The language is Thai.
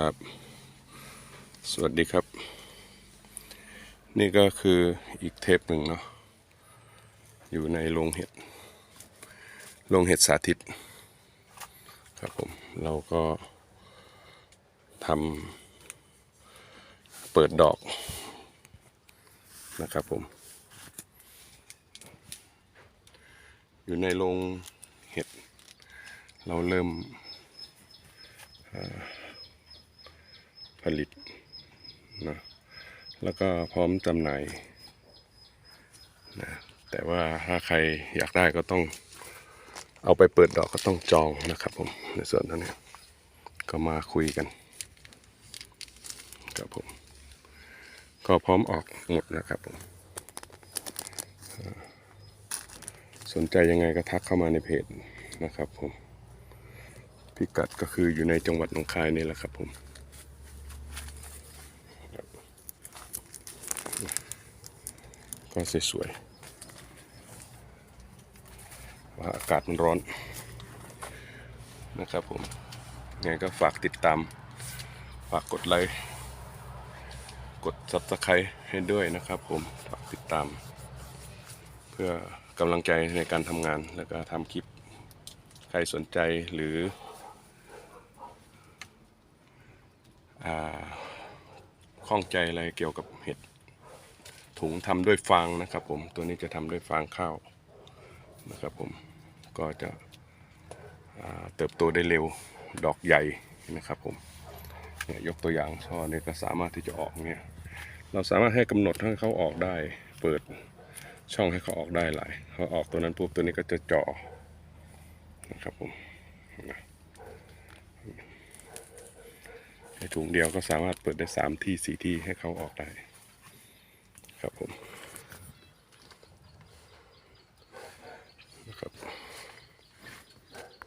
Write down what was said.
ครับ สวัสดีครับ นี่ก็คืออีกเทปหนึ่งเนาะอยู่ในโรงเห็ดโรงเห็ดสาธิต ครับผม เราก็ทำเปิดดอกนะครับผม อยู่ในโรงเห็ด เราเริ่ม ผลิตนะแล้วก็พร้อมจำหน่ายนะแต่ว่าถ้าใครอยากได้ก็ต้องเอาไปเปิดดอกก็ต้องจองนะครับผมในส่วนนั้นเนี่ยก็มาคุยกันครับผมก็พร้อมออกหมดนะครับผมสนใจยังไงก็ทักเข้ามาในเพจนะครับผมพิกัดก็คืออยู่ในจังหวัดหนองคายนี่แหละครับผม ก็สวยๆว่าอากาศมันร้อนนะครับผมไงก็ฝากติดตาม ฝากกดไลค์ กด subscribe ให้ด้วยนะครับผม ฝากติดตาม เพื่อกำลังใจในการทำงานแล้วก็ทำคลิป ใครสนใจหรืออ่าข้องใจอะไรเกี่ยวกับเห็ด ถุงทำด้วยฟางนะครับผมตัวนี้จะทำด้วยฟางข้าวนะครับผมก็จะเติบโตได้เร็วดอกใหญ่นะครับผมเนี่ยยกตัวอย่างช่อนี้ก็สามารถที่จะออกเนี่ยเราสามารถให้กำหนดให้เขาออกได้ เปิดช่องให้เขาออกได้หลายเขาออกตัวนั้นปุ๊บตัวนี้ก็จะเจาะนะครับผมในถุงเดียวก็สามารถเปิดได้สามที่สี่ที่ให้เขาออกได้ ครับผม